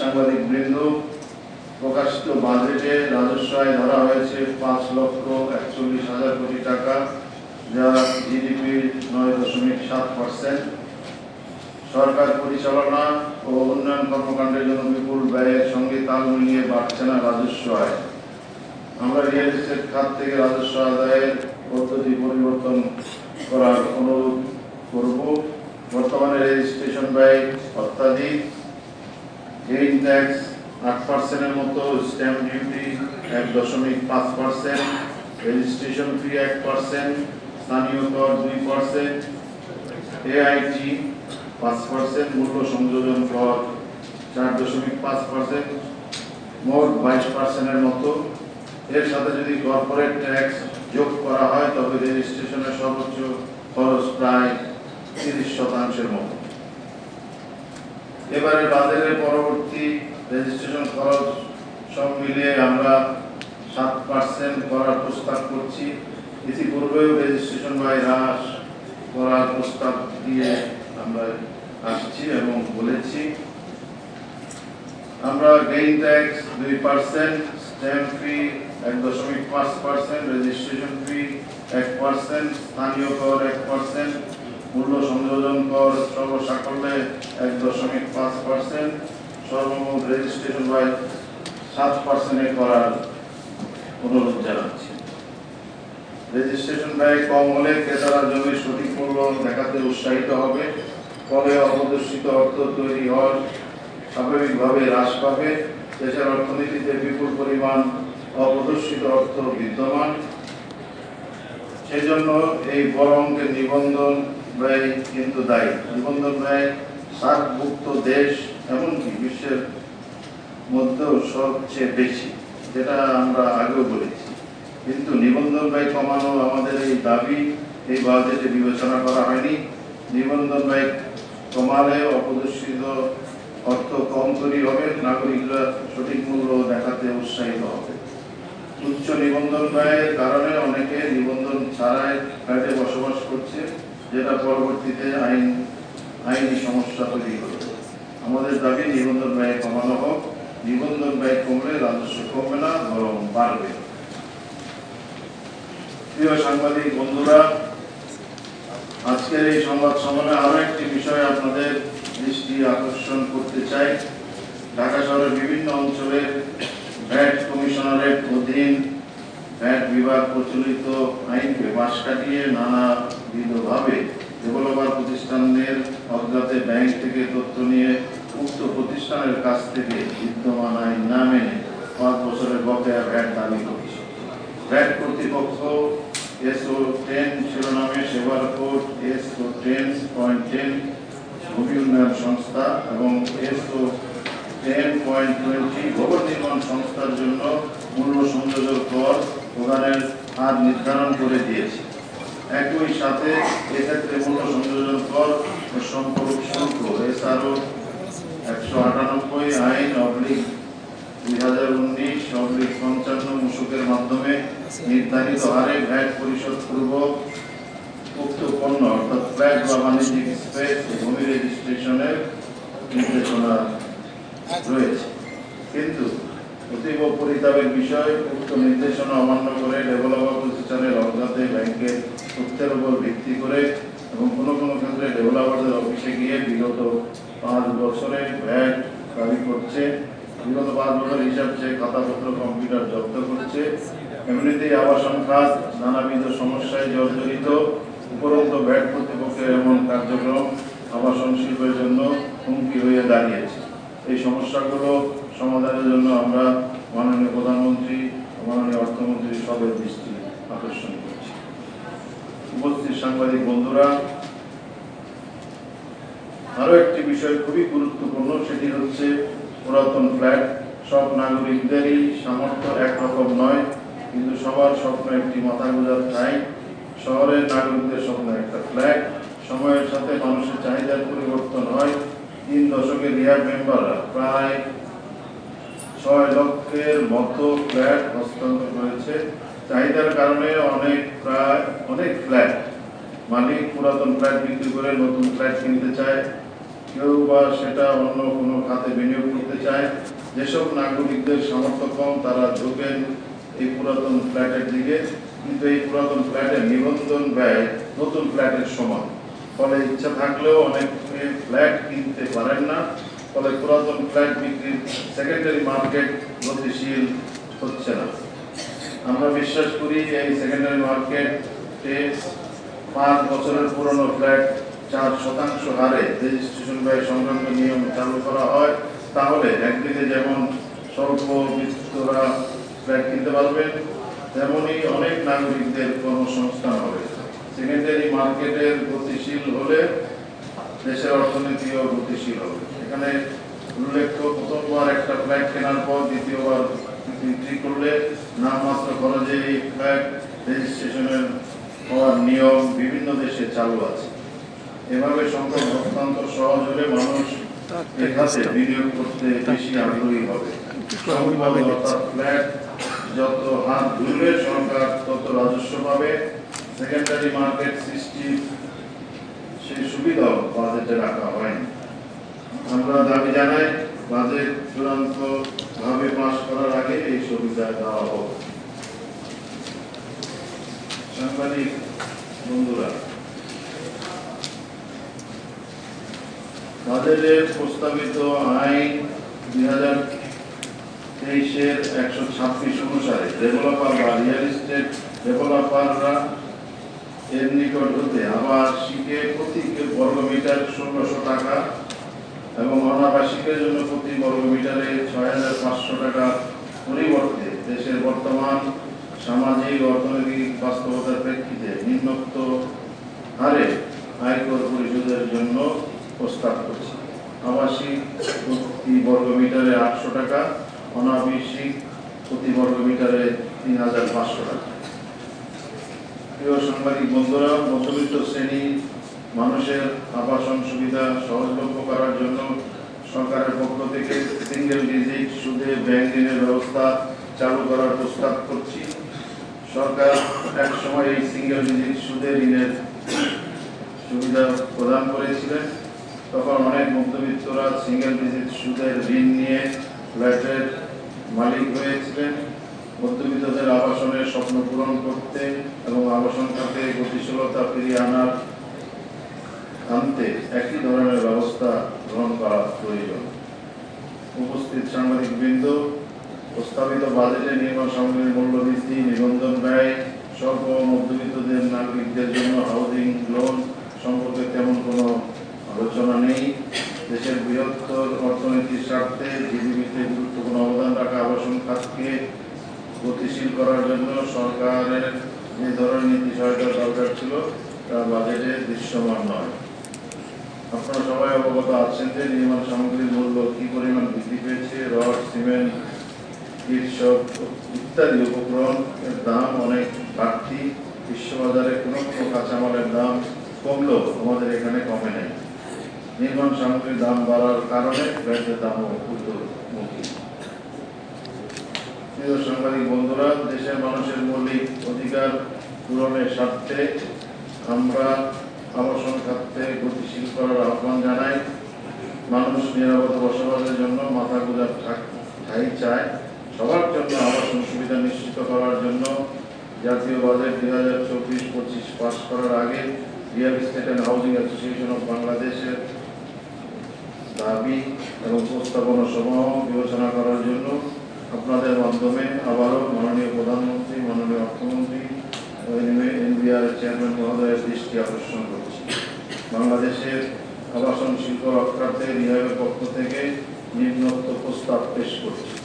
সাংবাদিক বৃন্দ, প্রকাশিত বাজেটে রাজস্ব আয় ধরা হয়েছে পাঁচ লক্ষ একচল্লিশ হাজার কোটি টাকা, যা জিডিপির নয় দশমিক সাত পার্সেন্ট। সরকার পরিচালনা ও উন্নয়ন কর্মকাণ্ডের জন্য বিপুল ব্যয়ের সঙ্গে তাল মিলিয়ে বাড়ছে না রাজস্ব আয় আমরা রিয়েল এস্টেট খাত থেকে রাজস্ব আদায়ের পদ্ধতি পরিবর্তন করার অনুরোধ করব। বর্তমানে রেজিস্ট্রেশন ব্যয় অত্যাধিক। গেইন ট্যাক্স আট পার্সেন্টের মতো স্ট্যাম্প ডিউটি এক দশমিক পাঁচ পার্সেন্ট রেজিস্ট্রেশন ফি এক পার্সেন্ট স্থানীয় কর দুই পার্সেন্ট এআইটি পাঁচ পার্সেন্ট মূল্য সংযোজন কর চার দশমিক পাঁচ পার্সেন্ট মোট বাইশ পার্সেন্টের মতো। এর সাথে যদি কর্পোরেট ট্যাক্স যোগ করা হয়, তবে রেজিস্ট্রেশনের সর্বোচ্চ খরচ প্রায় তিরিশ শতাংশের মতো। এবারে বাজারের পরবর্তী রেজিস্ট্রেশন খরচ সব মিলিয়ে আমরা সাত পার্সেন্ট করার প্রস্তাব করছি। ইতিপূর্বেও রেজিস্ট্রেশন ব্যয় হ্রাস করার প্রস্তাব দিয়ে আমরা আসছি এবং বলেছি। আমরা গেইন ট্যাক্স দুই পার্সেন্ট স্ট্যাম্প ফি এক দশমিক পাঁচ পার্সেন্ট রেজিস্ট্রেশন ফি এক পার্সেন্ট স্থানীয় কর এক পার্সেন্ট মূল্য সংযোজন কর সর্বসাকল্যে দশমিক পাঁচ পার্সেন্ট, সর্বমোট রেজিস্ট্রেশন ব্যয় সাত পার্সেন্টে করার অনুরোধ জানাচ্ছি। রেজিস্ট্রেশন ব্যয় কম হলে ক্রেতারা জমির সঠিক মূল্য দেখাতে উৎসাহিত হবে, ফলে অপ্রদর্শিত অর্থ তৈরি হওয়ার স্বাভাবিকভাবে হ্রাস পাবে। দেশের অর্থনীতিতে বিপুল পরিমাণ অপ্রদর্শিত অর্থ বিদ্যমান। সেজন্য এই বড় অঙ্কের নিবন্ধন ব্যয় কিন্তু দায়ী। নিবন্ধন ব্যয় সার্কভুক্ত দেশ, এমনকি বিশ্বের মধ্যেও সবচেয়ে বেশি, যেটা আমরা আগেও বলেছি। কিন্তু নিবন্ধন ব্যয় কমানো আমাদের এই দাবি, এই বাজেটে বিবেচনা করা হয়নি। নিবন্ধন ব্যয় কমালে অপ্রদর্শিত অর্থ কম তৈরি হবে, নাগরিকরা সঠিক মূল্য দেখাতে উৎসাহিত হবে। উচ্চ নিবন্ধন ব্যয়ের কারণে অনেকে নিবন্ধন ছাড়াই ফ্ল্যাটে বসবাস করছে, যেটা পরবর্তীতে আইন আইনি সমস্যা তৈরি করবে আমাদের দাবি, নিবন্ধন ব্যয় কমানো হোক, নিবন্ধন ব্যয় কমলে রাজস্ব কমবে না, বরং বাড়বে। প্রিয় সাংবাদিক বন্ধুরা, আজকের এই সংবাদ সম্মেলনে আরও একটি বিষয় আপনাদের দৃষ্টি আকর্ষণ করতে চাই। ঢাকা শহরের বিভিন্ন অঞ্চলে ভ্যাট কমিশনারের অধীন ভ্যাট বিভাগ প্রচলিত আইনকে বাস কাটিয়ে নানাবিধভাবে ব্যাংক থেকে তথ্য নিয়ে উক্ত প্রতিষ্ঠানের কাছ থেকে বিদ্যমান আইন না মেনে পাঁচ বছরের বকেয়া ভ্যাট দাবি করছে। ভ্যাট কর্তৃপক্ষ এসও টেন শিরোনামে সেবার code SO ten point ten, ভূমি উন্নয়ন সংস্থা এবং এসও টেন পয়েন্ট টোয়েন্টি, ভবন নির্মাণ সংস্থার জন্য মূল্য সংযোজন কর প্রদানের হার নির্ধারণ করে দিয়েছে। একই সাথে এক্ষেত্রে মূল্য সংযোজন কর সম্পর্ক শুল্ক, এছাড়াও একশো আটানব্বই আইন অবলিক দুই হাজার উনিশ অবলিক পঞ্চান্ন মূসকের মাধ্যমে নির্ধারিত হারে ভ্যাট পরিশোধ পূর্বক উক্ত পণ্য, অর্থাৎ ফ্ল্যাট বা বাণিজ্যিক স্পেস ভূমি রেজিস্ট্রেশনের নির্দেশনা রয়েছে। কিন্তু অতীব পরিতাপের বিষয়, উক্ত নির্দেশনা অমান্য করে ডেভেলপার প্রতিষ্ঠানের অজ্ঞাতে ব্যাংকের তথ্যের উপর ভিত্তি করে এবং কোনো কোনো ক্ষেত্রে ডেভেলপারদের অফিসে গিয়ে বিগত পাঁচ বছরে ভ্যাট দাবি করছে। বিগত পাঁচ বছর হিসাব চেয়ে খাতাপত্র, কম্পিউটার জব্দ করছে। এমনিতেই আবাসন খাত নানাবিধ সমস্যায় জর্জরিত। উপরন্ত ব্যাট কর্তৃপক্ষের এমন কার্যক্রম আবাসন শিল্পের জন্য হুমকি হয়ে দাঁড়িয়েছে। এই সমস্যাগুলো সমাধানের জন্য আমরা মাননীয় প্রধানমন্ত্রী, মাননীয় অর্থমন্ত্রী সবের দৃষ্টি আকর্ষণ করছি উপস্থিত সাংবাদিক বন্ধুরা আরও একটি বিষয় খুবই গুরুত্বপূর্ণ, সেটি হচ্ছে পুরাতন ফ্ল্যাট। সব নাগরিকদেরই সামর্থ্য একরকম নয়, কিন্তু সবার স্বপ্ন একটি মাথা গোজার ঠাই শহরের নাগরিকদের স্বপ্ন একটা ফ্ল্যাট। সময়ের সাথে মানুষের চাহিদার পরিবর্তন হয়। তিন দশকের রিয়ার মেম্বাররা প্রায় ছয় লক্ষের মতো ফ্ল্যাট হস্তান্তর করেছে। চাহিদার কারণে অনেক প্রায়, অনেক ফ্ল্যাট মালিক পুরাতন ফ্ল্যাট বিক্রি করে নতুন ফ্ল্যাট কিনতে চায়। কেউ বা সেটা অন্য কোনো খাতে বিনিয়োগ করতে চায়। যেসব নাগরিকদের সামর্থ্য কম, তারা ঝুঁকেন এই পুরাতন ফ্ল্যাটের দিকে। কিন্তু এই পুরাতন ফ্ল্যাটের নিবন্ধন ব্যয় নতুন ফ্ল্যাটের সমান। ফলে ইচ্ছা থাকলেও অনেকে ফ্ল্যাট কিনতে পারেন না। ফলে পুরাতন ফ্ল্যাট বিক্রির সেকেন্ডারি মার্কেট গতিশীল হচ্ছে না। আমরা বিশ্বাস করি এই সেকেন্ডারি মার্কেটে পাঁচ বছরের পুরনো ফ্ল্যাট চার শতাংশ হারে রেজিস্ট্রেশন ব্যয় সংক্রান্ত নিয়ম চালু করা হয়, তাহলে একদিকে যেমন স্বল্প বিত্তরা ফ্ল্যাট কিনতে পারবেন তেমনই অনেক নাগরিকদের কর্মসংস্থান হবে। সেকেন্ডারি মার্কেটের গতিশীল হলে দেশের অর্থনীতিও গতিশীল হবে। এখানে উল্লেখ্য প্রথমবার একটা ফ্ল্যাট কেনার পর দ্বিতীয়বার বিক্রি করলে নামমাত্র খরচে এই ফ্ল্যাট রেজিস্ট্রেশনের হওয়ার নিয়ম বিভিন্ন দেশে চালু আছে। এভাবে সম্পদ হস্তান্তর সহজ হলে মানুষ এখানে বিনিয়োগ করতে বেশি আগ্রহী হবে। ফ্ল্যাট যত হাত ধরবে সরকার তত রাজস্ব পাবে। সেকেন্ডারি মার্কেট সৃষ্টি সেই সুবিধাও বাজেটে রাখা হয়নি। আমরা দাবি জানাই বাজেট চূড়ান্ত ভাবে পাশ করার আগে এই সুবিধা দেওয়া হোক। সাংবাদিক বন্ধুরা বাজেটে প্রস্তাবিত আইন দুই হাজার তেইশের একশো ছাব্বিশ অনুসারে ডেভেলপার বা রিয়েল এস্টেট ডেভেলপাররা এর নিকট হতে আবাসিকে প্রতি বর্গ মিটার ষোলোশো টাকা এবং অনাবাসিকের জন্য প্রতি বর্গ মিটারে ছয় হাজার পাঁচশো টাকা পরিবর্তে দেশের বর্তমান সামাজিক, অর্থনৈতিক বাস্তবতার প্রেক্ষিতে নিম্নোক্ত হারে আয়কর পরিশোধের জন্য প্রস্তাব করছি। আবাসিক প্রতি বর্গ মিটারে আটশো টাকা, অনাবাসিক প্রতি বর্গ মিটারে তিন হাজার পাঁচশো টাকা। প্রিয় সাংবাদিক বন্ধুরা, মধ্যবিত্ত শ্রেণি মানুষের আবাসন সুবিধা সহজলভ্য করার জন্য সরকারের পক্ষ থেকে সিঙ্গেল ডিজিট সুদে ব্যাংক ঋণের ব্যবস্থা চালু করার প্রস্তাব করছি। সরকার এক সময় এই সিঙ্গেল ডিজিট সুদে ঋণের সুবিধা প্রদান করেছিলেন। তখন অনেক মধ্যবিত্তরা সিঙ্গেল ডিজিট সুদের ঋণ নিয়ে ফ্ল্যাটের মালিক হয়েছিলেন। মধ্যবিত্তদের আবাসনের স্বপ্ন পূরণ করতে এবং আবাসন খাতে গতিশীলতা ফিরিয়ে আনার আনতে একই ধরনের ব্যবস্থা গ্রহণ করা প্রয়োজন। উপস্থিত সাংবাদিক বৃন্দ প্রস্তাবিত বাজেটে নির্মাণ সামগ্রীর মূল্য বৃদ্ধি নিবন্ধন ব্যয়, স্বল্প মধ্যবিত্তদের নাগরিকদের জন্য হাউজিং লোন সম্পর্কে তেমন কোনো আলোচনা নেই। দেশের বৃহত্তর অর্থনীতির স্বার্থে জিডিপিতে গুরুত্বপূর্ণ অবদান রাখা আবাসন খাতকে গতিশীল করার জন্য সরকারের যে ধরনের নীতি সহায়তা দরকার ছিল, তা বাজেটে দৃশ্যমান নয়। আপনারা সবাই অবগত আছেন যে নির্মাণ সামগ্রীর মূল্য কি পরিমাণ বৃদ্ধি পেয়েছে, রড, সিমেন্ট ইট সব ইত্যাদি উপকরণ এর দাম অনেক বাড়তি। বিশ্ববাজারে কোনো কোনো কাঁচামালের দাম কমলেও আমাদের এখানে কমে নেই। নির্মাণ সামগ্রীর দাম বাড়ার কারণে ব্যাংকের দামও ঊর্ধ্বমুখী। সাংবাদিক বন্ধুরা, দেশের মানুষের মৌলিক অধিকার পূরণের স্বার্থে আমরা আবাসন খাতে গতিশীল করার আহ্বান জানাই মানুষ নিরাপদ বসবাসের জন্য মাথা গোজার ঠাই চায়। সবার জন্য আবাসন সুবিধা নিশ্চিত করার জন্য জাতীয় বাজেট দুই হাজার চব্বিশ পঁচিশ পাস করার আগে real estate and housing association of বাংলাদেশের দাবি এবং প্রস্তাবনা সমূহ বিবেচনা করার জন্য আপনাদের মাধ্যমে আবারও মাননীয় প্রধানমন্ত্রী, মাননীয় অর্থমন্ত্রী এনবিআর চেয়ারম্যান মহোদয়ের দৃষ্টি আকর্ষণ করছি। বাংলাদেশের আবাসন শিল্প রক্ষার্থে বিভাগের পক্ষ থেকে নিম্নোক্ত প্রস্তাব পেশ করছি।